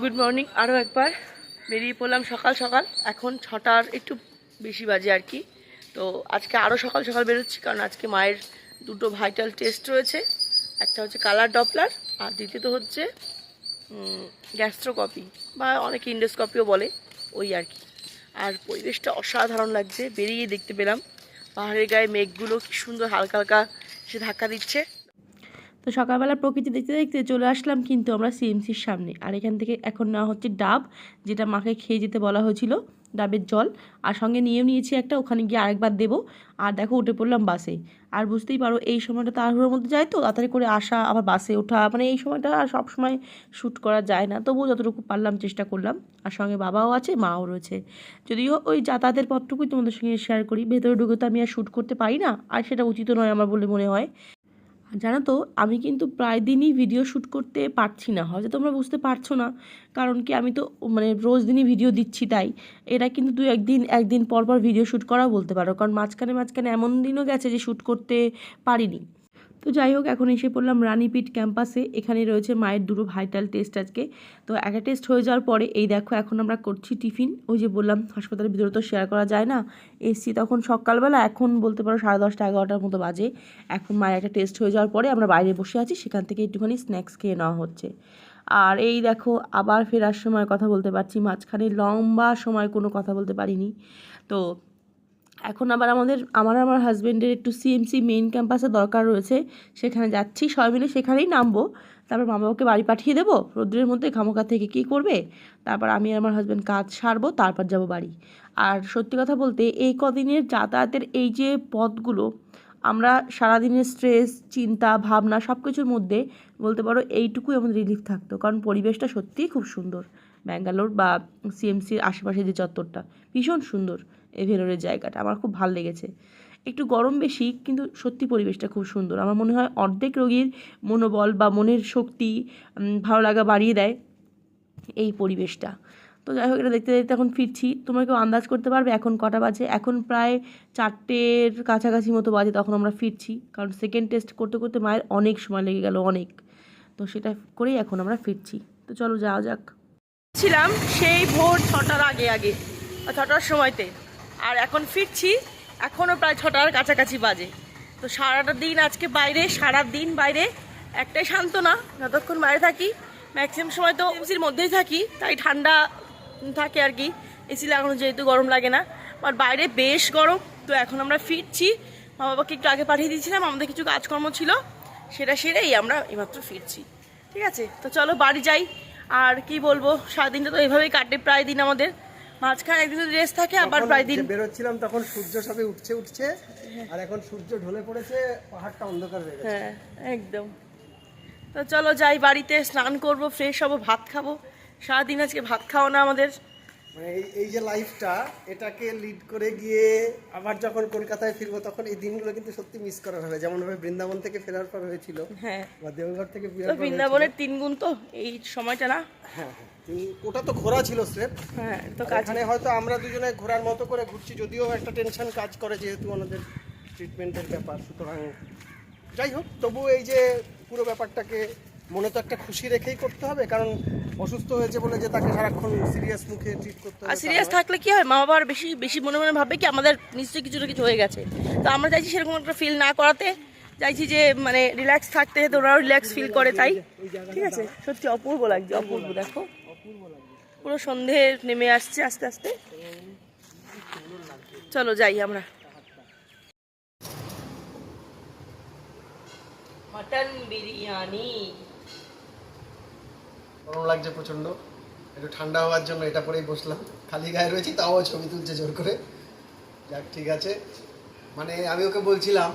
Good morning আরও একবার। বেরিয়ে পড়লাম সকাল সকাল। এখন ছটার একটু বেশি বাজে আর কি। তো আজকে আরও সকাল সকাল বেরোচ্ছি, কারণ আজকে মায়ের দুটো ভাইটাল টেস্ট রয়েছে। একটা হচ্ছে কালার ডপলার আর দ্বিতীয়ত হচ্ছে গ্যাস্ট্রোকপি বা অনেকে ইন্ডোস্কপিও বলে ওই আর কি। আর পরিবেশটা অসাধারণ লাগছে, বেরিয়ে দেখতে পেলাম। পাহাড়ের গায়ে মেঘগুলো কি সুন্দর হালকা হালকা সে ধাক্কা দিচ্ছে। তো সকালবেলা প্রকৃতি দেখতে দেখতে চলে আসলাম কিন্তু আমরা সিএমসির সামনে। আর এখান থেকে এখন নেওয়া হচ্ছে ডাব, যেটা মাকে খেয়ে যেতে বলা হয়েছিল, ডাবের জল। আর সঙ্গে নিয়েও নিয়েছি একটা, ওখানে গিয়ে আরেকবার দেবো। আর দেখো উঠে পড়লাম বাসে। আর বুঝতেই পারো, এই সময়টা তাড়াহুড়োর মধ্যে যায় তো, তাড়াতাড়ি করে আসা, আবার বাসে ওঠা মানে এই সময়টা সব সময় শ্যুট করা যায় না। তবুও যতটুকু পারলাম চেষ্টা করলাম। আর সঙ্গে বাবাও আছে, মাও রয়েছে। যদিও ওই যাতায়াতের পথটুকুই তোমাদের সঙ্গে শেয়ার করি, ভেতরে ঢুকে তো আমি আর শ্যুট করতে পারি না। আর সেটা উচিত নয় আমার বলে মনে হয়। জানো তো, আমি কিন্তু প্রায় দিনই ভিডিও শ্যুট করতে পারছি না। হয়তো তোমরা বুঝতে পারছ না, কারণ কি আমি তো মানে রোজ দিনই ভিডিও দিচ্ছি তাই। এটা কিন্তু দু একদিন একদিন পর পর ভিডিও শ্যুট করা বলতে পারো, কারণ মাঝখানে মাঝখানে এমন দিনও গেছে যে শ্যুট করতে পারিনি। তো যাই হোক, এখন এসে পড়লাম রানীপিঠ ক্যাম্পাসে। এখানে রয়েছে মায়ের দুটো ভাইটাল টেস্ট আজকে। তো একটা টেস্ট হয়ে যাওয়ার পরে, এই দেখো, এখন আমরা করছি টিফিন। ওই যে বললাম, হাসপাতালের ভিতরে তো শেয়ার করা যায় না। এসছি তখন সকালবেলা, এখন বলতে পারো সাড়ে দশটা, এগারোটার মতো বাজে। এখন মায়ের একটা টেস্ট হয়ে যাওয়ার পরে আমরা বাইরে বসে আছি, সেখান থেকে একটুখানি স্ন্যাক্স খেয়ে নেওয়া হচ্ছে। আর এই দেখো, আবার ফেরার সময় কথা বলতে পারছি, মাঝখানে লম্বা সময় কোনো কথা বলতে পারিনি। তো এখন আবার আমাদের, আমার আমার হাজব্যান্ডের একটু সিএমসি মেইন ক্যাম্পাসে দরকার রয়েছে। সেখানে যাচ্ছি, সবাই মিলে সেখানেই নামবো। তারপর মা বাবাকে বাড়ি পাঠিয়ে দেবো। রোদ্রের মধ্যে খামোকা থেকে কী করবে? তারপর আমি আর আমার হাজব্যান্ড কাজ সারবো, তারপর যাব বাড়ি। আর সত্যি কথা বলতে, এই কদিনের যাতায়াতের এই যে পথগুলো, আমরা সারাদিনের স্ট্রেস চিন্তা, ভাবনা সব কিছুর মধ্যে বলতে পারো, এইটুকুই আমাদের রিলিফ থাকতো। কারণ পরিবেশটা সত্যিই খুব সুন্দর। ব্যাঙ্গালোর বা সিএমসির আশেপাশে যে চত্বরটা, ভীষণ সুন্দর এই ভেলোরের জায়গাটা। আমার খুব ভালো লেগেছে। একটু গরম বেশি, কিন্তু সত্যি পরিবেশটা খুব সুন্দর। আমার মনে হয় অর্ধেক রোগীর মনোবল বা মনের শক্তি ভালো লাগা বাড়িয়ে দেয় এই পরিবেশটা। তো যাই হোক, এটা দেখতে দেখতে এখন ফিরছি। তোমরা কেউ আন্দাজ করতে পারবে, এখন কটা বাজে? এখন প্রায় চারটের কাছাকাছি মতো বাজে, তখন আমরা ফিরছি। কারণ সেকেন্ড টেস্ট করতে করতে মায়ের অনেক সময় লেগে গেল, অনেক। তো সেটা করেই এখন আমরা ফিরছি। তো চলো যাওয়া যাক। ছিলাম সেই ভোর ছটার আগে আগে ছটার সময়তে। আর এখন ফিরছি এখনও প্রায় ছটার কাছাকাছি বাজে। তো সারাটা দিন আজকে বাইরে, সারা দিন বাইরে, একটাই শান্তনা যতক্ষণ বাইরে থাকি ম্যাক্সিমাম সময় তো এসির মধ্যেই থাকি, তাই ঠান্ডা থাকে আর কি, এসি লাগানো যেহেতু গরম লাগে না। আর বাইরে বেশ গরম, তো এখন আমরা ফিরছি। মা বাবাকে একটু আগে পাঠিয়ে দিয়েছিলাম, আমাদের কিছু কাজকর্ম ছিল, সেটা সেরেই আমরা এইমাত্র ফিরছি। ঠিক আছে? তো চলো বাড়ি যাই আর কি বলব সারাদিনটা তো এইভাবেই কাটে প্রায় দিন আমাদের। মাঝখানে একদিন রেস্ট থাকে আবার প্রায় দিন। বেরোচ্ছিলাম তখন সূর্য সবে উঠছে উঠছে আর এখন সূর্য ঢলে পড়েছে পাহাড়টা অন্ধকার হয়ে গেছে। হ্যাঁ একদম। তো চলো যাই বাড়িতে স্নান করব ফ্রেশ হব ভাত খাব। সারাদিন আজকে ভাত খাওয়া না আমাদের। মানে এই এই যে লাইফটা এটাকে লিড করে গিয়ে আবার যখন কলকাতায় ফিরবো তখন এই দিনগুলো কিন্তু সত্যি মিস করা হবে যেমন ভাবে বৃন্দাবন থেকে ফেরার পর হয়েছিল হ্যাঁ। বা দেওঘর থেকে তো পর বৃন্দাবনের তিন গুণ তো এই সময়টা না? হ্যাঁ হ্যাঁ। ওটা তো ঘোরা ছিল স্রেফ। হ্যাঁ তো কাজ এখানে হয়তো আমরা দুজনে ঘোরার মতো করে ঘুরছি যদিও একটা টেনশন কাজ করে যেহেতু আমাদের ট্রিটমেন্টের ব্যাপার সুতরাং যাই হোক তবু এই যে পুরো ব্যাপারটাকে মনে তো একটা খুশি রেখেই করতে হবে কারণ অসুস্থ হয়েছে বলে যে তাকে সারাক্ষণ সিরিয়াস মুখে ট্রিট করতে হবে আর সিরিয়াস থাকলে কি হয়? মা বাবার বেশি বেশি মনে মনে ভাবে কি আমাদের নিশ্চয়ই কিছু না কিছু হয়ে গেছে। তো আমরা চাইছি সেরকম একটা ফিল না করাতে চাইছি যে মানে রিল্যাক্স থাকতে তো ওরাও রিল্যাক্স ফিল করে তাই। ঠিক আছে? সত্যি অপূর্ব লাগছে অপূর্ব দেখো। পুরো সন্ধে নেমে আসছে আস্তে আস্তে। চলো যাই আমরা। মটন বিরিয়ানি। গরম লাগছে প্রচণ্ড একটু ঠান্ডা হওয়ার জন্য এটা পরেই বসলাম। খালি গায়ে রয়েছি, তাও ছবি তুলছে জোর করে। যাক, ঠিক আছে। মানে আমি ওকে বলছিলাম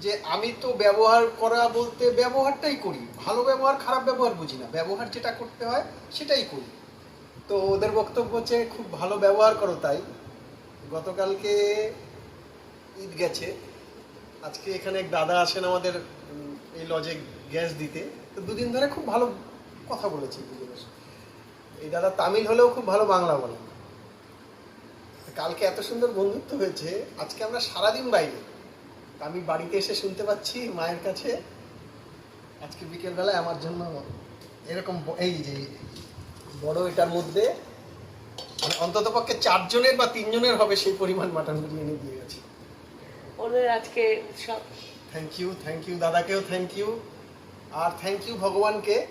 যে, আমি তো ব্যবহার করা বলতে ব্যবহারটাই করি। ভালো ব্যবহার, খারাপ ব্যবহার বুঝি না। ব্যবহার যেটা করতে হয়, সেটাই করি। তো ওদের বক্তব্য হচ্ছে, খুব ভালো ব্যবহার করো তাই। গতকালকে ঈদ গেছে। আজকে এখানে এক দাদা আসেন আমাদের এই লজে গ্যাস দিতে। তো দুদিন ধরে খুব ভালো কথা বলেছি দুজনের এই দাদা তামিল হলেও খুব ভালো বাংলা বলেন কালকে এত সুন্দর বন্ধুত্ব হয়েছে আজকে আমরা সারাদিন বাইরে। আমি বাড়িতে এসে শুনতে পাচ্ছি মায়ের কাছে আজকে বিকেলবেলায় আমার জন্য এরকম এই যে বড় এটার মধ্যে মানে অন্তত পক্ষে চারজনের বা তিনজনের হবে সেই পরিমাণ মাটন বিরিয়ানি দিয়ে গেছে। ওদের আজকে সব থ্যাংক ইউ থ্যাংক ইউ দাদাকেও থ্যাংক ইউ আর থ্যাংক ইউ ভগবানকে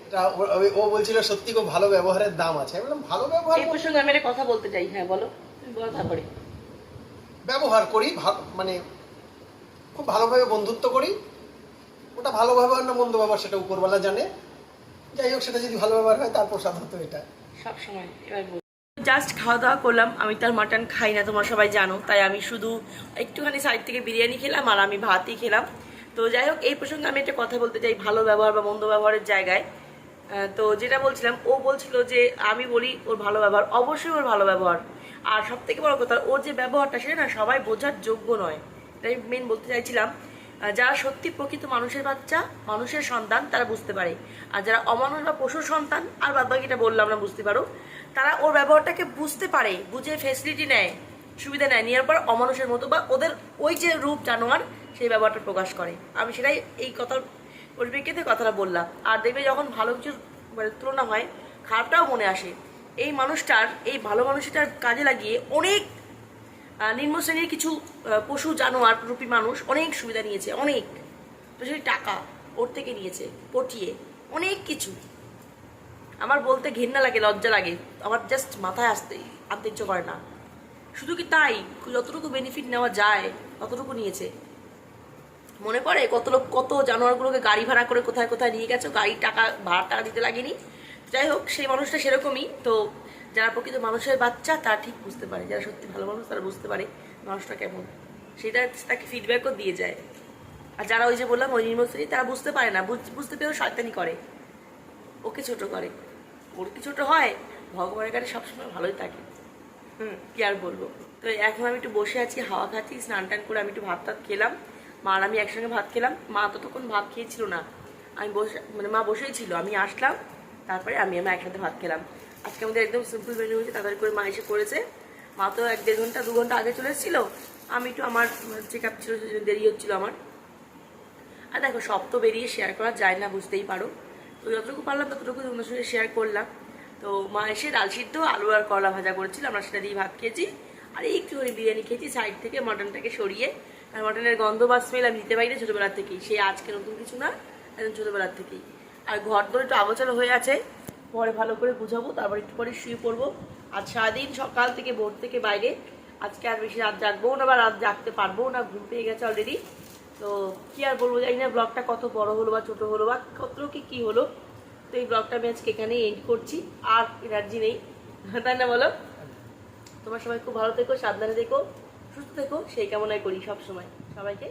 ও- বলছিল সত্যি খুব ভালো ব্যবহারের দাম আছে। আমি বললাম ভালো ব্যবহার এই প্রসঙ্গে আমি কথা বলতে চাই। হ্যাঁ বলো। তারপরে ব্যবহার করি মানে খুব ভালোভাবে বন্ধুত্ব করি। ওটা ভালো ব্যবহার না মন্দ ব্যবহার সেটা উপরওয়ালা জানে। যাই হোক সেটা যদি ভালো ব্যবহার হয় তার প্রসাদ হতো এটা। সব সময় এবার জাস্ট খাওয়া দাওয়া করলাম আমি তার মাটন খাই না তোমরা সবাই জানো। তাই আমি শুধু একটুখানি সাইড থেকে বিরিয়ানি খেলাম আর আমি ভাতই খেলাম। তো যাই হোক, এই প্রসঙ্গে আমি একটা কথা বলতে চাই, ভালো ব্যবহার বা মন্দ ব্যবহারের জায়গায়। তো যেটা বলছিলাম, ও বলছিল যে, আমি বলি ওর ভালো ব্যবহার, অবশ্যই ওর ভালো ব্যবহার। আর সব থেকে বড় কথা, ওর যে ব্যবহারটা, সেটা না সবাই বোঝার যোগ্য নয়। তাই মেন বলতে চাইছিলাম। যারা সত্যি প্রকৃত মানুষের বাচ্চা, মানুষের সন্তান, তারা বুঝতে পারে। আর যারা অমানুষ বা পশুর সন্তান, আর বাদ বাকিটা বললাম না বুঝতে পারো, তারা ওর ব্যবহারটাকে বুঝতে পারে, বুঝে ফেসিলিটি নেয়, সুবিধা নেয়, নেওয়ার পর অমানুষের মতো বা ওদের ওই যে রূপ জানোয়ার সেই ব্যবহারটা প্রকাশ করে। আমি সেটাই এই কথার পরিপ্রেক্ষিতে কথাটা বললাম। আর দেখবে যখন ভালো কিছুর মানে তুলনা হয়, খারাপটাও মনে আসে। এই মানুষটার, এই ভালো মানুষটার কাজে লাগিয়ে অনেক নিম্ন শ্রেণির কিছু পশু, জানোয়ার, রূপী মানুষ অনেক সুবিধা নিয়েছে, অনেক। স্পেশালি টাকা ওর থেকে নিয়েছে, পটিয়ে অনেক কিছু। আমার বলতে ঘৃণা লাগে, লজ্জা লাগে। আমার জাস্ট মাথায় আসতে, আনতে ইচ্ছে করে না। শুধু কি তাই? যতটুকু বেনিফিট নেওয়া যায়, ততটুকু নিয়েছে। মনে পড়ে? কত লোক, কত জানোয়ারগুলোকে গাড়ি ভাড়া করে কোথায় কোথায় নিয়ে গেছো? গাড়ির টাকা, ভাড়া টাকা দিতে লাগেনি। যাই হোক, সেই মানুষটা সেরকমই। তো যারা প্রকৃত মানুষের বাচ্চা, তারা ঠিক বুঝতে পারে। যারা সত্যি ভালো মানুষ, তারা বুঝতে পারে মানুষটা কেমন। সেটা তাকে ফিডব্যাকও দিয়ে যায়। আর যারা ওই যে বললাম, ওই নির্মল তারা বুঝতে পারে না। বুঝ- বুঝতে পেরেও শয়তানি করে। ওকে ছোট করে। ওর কি ছোট হয়? ভগবানের কাছে সবসময় ভালোই থাকে। হুম, কি আর বলব? তো এখন আমি একটু বসে আছি, হাওয়া খাচ্ছি স্নান টান করে আমি একটু ভাত টাত খেলাম। মা আর আমি একসঙ্গে ভাত খেলাম। মা ততক্ষণ ভাত খেয়েছিল না। আমি বসে মানে মা বসেই ছিল। আমি আসলাম। তারপরে আমি আমি একসাথে ভাত খেলাম। আজকে আমাদের একদম সিম্পল মেনু হয়েছে। তাড়াতাড়ি করে মা এসে করেছে। মা তো এক দেড় ঘণ্টা, দু ঘণ্টা আগে চলে এসেছিল। আমি একটু আমার চেক আপ ছিল সেজন্য দেরি হচ্ছিল আমার। আর দেখো, সব তো বেরিয়ে শেয়ার করা যায় না, বুঝতেই পারো। তো যতটুকু পারলাম, ততটুকু তোমাদের সঙ্গে শেয়ার করলাম। তো মা এসে ডাল সিদ্ধ, আলু আর করলা ভাজা করেছিল। আমরা সেটা দিয়ে ভাত খেয়েছি। আর একটুখানি বিরিয়ানি খেয়েছি সাইড থেকে মটনটাকে সরিয়ে আর মটনের গন্ধ বা স্মেল আমি নিতে পারি না ছোটোবেলার থেকেই। সেই আজকে নতুন কিছু না, একদম ছোটোবেলার থেকেই। আর ঘর ধরে একটু আবচালো হয়ে আছে, পরে ভালো করে বুঝাবো তারপর একটু পরে শুয়ে পড়ব। আর সারাদিন সকাল থেকে ভোর থেকে বাইরে, আজকে আর বেশি রাত জাগবো না বা রাত জাগতে পারব না, ঘুম পেয়ে গেছে অলরেডি তো কি আর বলব জানি না ব্লগটা কত বড় হলো বা ছোট হলো বা কত কি, কী হলো। তো এই ব্লগটা আমি আজকে এখানেই এন্ড করছি, আর এনার্জি নেই। তাই না বলো? তোমার সবাই খুব ভালো থেকো, সাবধানে থেকো। সুস্থ থেকো সেই কামনাই করি সব সময় সবাইকে